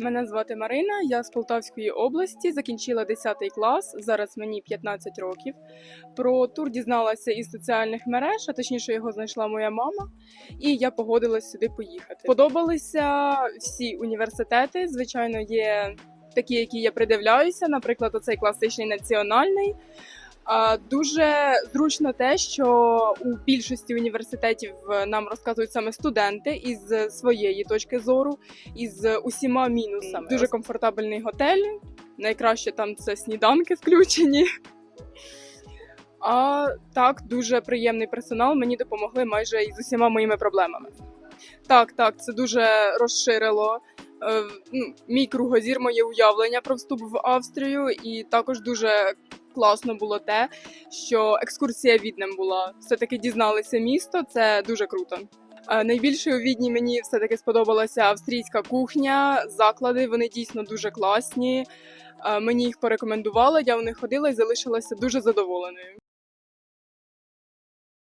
Мене звати Марина, я з Полтавської області, закінчила 10 клас, зараз мені 15 років. Про тур дізналася із соціальних мереж, а точніше його знайшла моя мама, і я погодилась сюди поїхати. Подобалися всі університети. Звичайно, є такі, які я придивляюся, наприклад, оцей класичний національний. Дуже зручно те, що у більшості університетів е, нам розказують саме студенти із своєї точки зору, із усіма мінусами. Дуже комфортабельний готель. Найкраще там це сніданки включені. А так, дуже приємний персонал. Мені допомогли майже із усіма моїми проблемами. Так, так, це дуже розширило е, ну, мій кругозір, моє уявлення про вступ в Австрію, і також дуже класно було те, що екскурсія віднем була. Все-таки дізналися місто, це дуже круто. Е, Найбільше у Відні мені все-таки сподобалася австрійська кухня, заклади, вони дійсно дуже класні. Е, Мені їх порекомендували, я в них ходила і залишилася дуже задоволеною.